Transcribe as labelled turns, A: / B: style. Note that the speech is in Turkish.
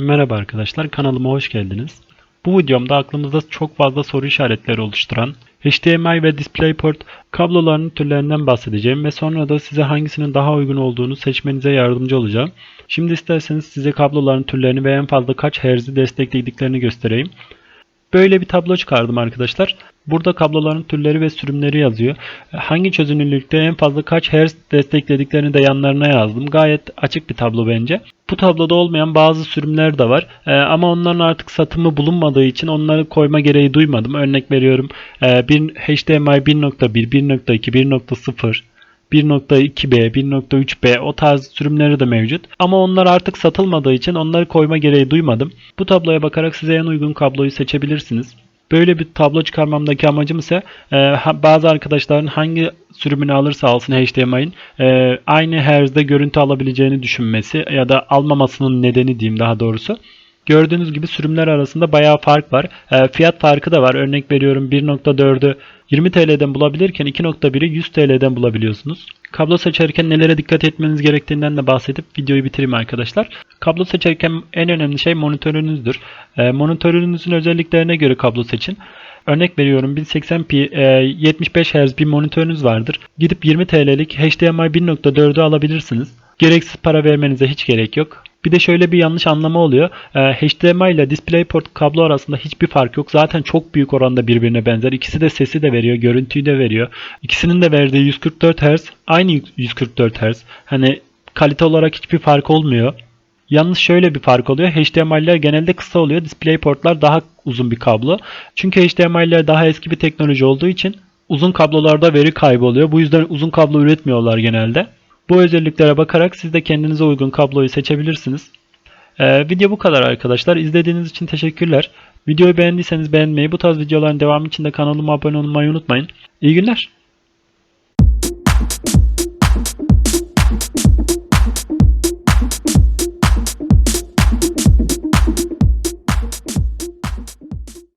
A: Merhaba arkadaşlar, kanalıma hoş geldiniz. Bu videomda aklımızda çok fazla soru işaretleri oluşturan HDMI ve DisplayPort kablolarının türlerinden bahsedeceğim ve sonra da size hangisinin daha uygun olduğunu seçmenize yardımcı olacağım. Şimdi isterseniz size kabloların türlerini ve en fazla kaç Hz'i desteklediklerini göstereyim. Böyle bir tablo çıkardım arkadaşlar. Burada kabloların türleri ve sürümleri yazıyor. Hangi çözünürlükte en fazla kaç Hz desteklediklerini de yanlarına yazdım. Gayet açık bir tablo bence. Bu tabloda olmayan bazı sürümler de var. Ee, ama onların artık satımı bulunmadığı için onları koyma gereği duymadım. Örnek veriyorum ee, bir HDMI 1.1, 1.2, 1.0 1.2b, 1.3b o tarz sürümleri de mevcut. Ama onlar artık satılmadığı için onları koyma gereği duymadım. Bu tabloya bakarak size en uygun kabloyu seçebilirsiniz. Böyle bir tablo çıkarmamdaki amacım ise e, bazı arkadaşların hangi sürümünü alırsa alsın HDMI'nin e, aynı Hz'de görüntü alabileceğini düşünmesi ya da almamasının nedeni diyeyim daha doğrusu. Gördüğünüz gibi sürümler arasında bayağı fark var. E, fiyat farkı da var. Örnek veriyorum 1.4'ü 20 TL'den bulabilirken 2.1'i 100 TL'den bulabiliyorsunuz. Kablo seçerken nelere dikkat etmeniz gerektiğinden de bahsedip videoyu bitireyim arkadaşlar. Kablo seçerken en önemli şey monitörünüzdür. E, monitörünüzün özelliklerine göre kablo seçin. Örnek veriyorum 1080p e, 75 Hz bir monitörünüz vardır. Gidip 20 TL'lik HDMI 1.4'ü alabilirsiniz. Gereksiz para vermenize hiç gerek yok. Bir de şöyle bir yanlış anlama oluyor. Ee, HDMI ile DisplayPort kablo arasında hiçbir fark yok. Zaten çok büyük oranda birbirine benzer. İkisi de sesi de veriyor, görüntüyü de veriyor. İkisinin de verdiği 144 Hz aynı 144 Hz. Hani kalite olarak hiçbir fark olmuyor. Yalnız şöyle bir fark oluyor. HDMI'ler genelde kısa oluyor. DisplayPort'lar daha uzun bir kablo. Çünkü HDMI'ler daha eski bir teknoloji olduğu için uzun kablolarda veri kaybı oluyor. Bu yüzden uzun kablo üretmiyorlar genelde. Bu özelliklere bakarak siz de kendinize uygun kabloyu seçebilirsiniz. Ee, video bu kadar arkadaşlar. İzlediğiniz için teşekkürler. Videoyu beğendiyseniz beğenmeyi, bu tarz videoların devamı için de kanalıma abone olmayı unutmayın. İyi günler.